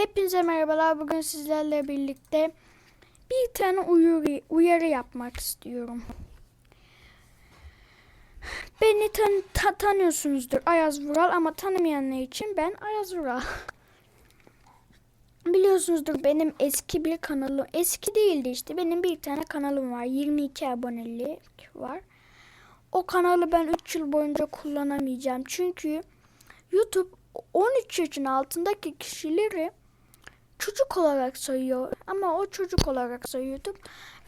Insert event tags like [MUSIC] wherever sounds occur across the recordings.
Hepinize merhabalar. Bugün sizlerle birlikte bir tane uyarı, uyarı yapmak istiyorum. Beni tan ta- tanıyorsunuzdur Ayaz Vural ama tanımayanlar için ben Ayaz Vural. [LAUGHS] Biliyorsunuzdur benim eski bir kanalım. Eski değildi işte. Benim bir tane kanalım var. 22 abonelik var. O kanalı ben 3 yıl boyunca kullanamayacağım. Çünkü YouTube 13 yaşın altındaki kişileri çocuk olarak sayıyor. Ama o çocuk olarak sayıyor YouTube.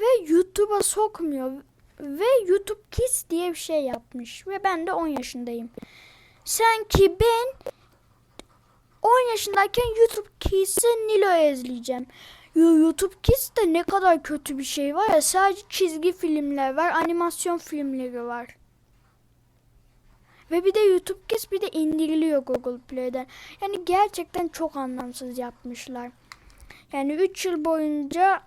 Ve YouTube'a sokmuyor. Ve YouTube Kids diye bir şey yapmış. Ve ben de 10 yaşındayım. Sanki ben 10 yaşındayken YouTube Kids'i Nilo'ya izleyeceğim. Yo- YouTube Kids de ne kadar kötü bir şey var ya. Sadece çizgi filmler var. Animasyon filmleri var. Ve bir de YouTube Kids bir de indiriliyor Google Play'den. Yani gerçekten çok anlamsız yapmışlar. Yani 3 yıl boyunca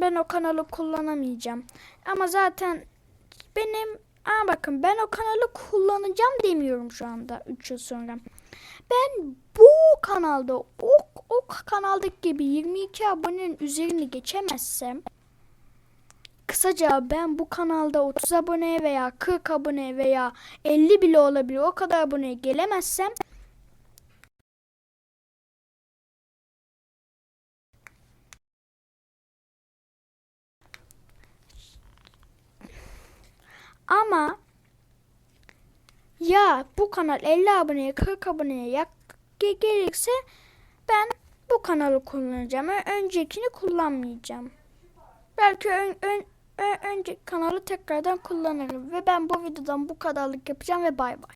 ben o kanalı kullanamayacağım. Ama zaten benim Aa bakın ben o kanalı kullanacağım demiyorum şu anda 3 yıl sonra. Ben bu kanalda o, o kanaldaki gibi 22 abonenin üzerini geçemezsem Kısaca ben bu kanalda 30 aboneye veya 40 aboneye veya 50 bile olabilir o kadar aboneye gelemezsem ama ya bu kanal 50 aboneye 40 aboneye yak ge- gelirse ben bu kanalı kullanacağım. Öncekini kullanmayacağım. Belki ön, ön, ö- önce kanalı tekrardan kullanırım ve ben bu videodan bu kadarlık yapacağım ve bay bay.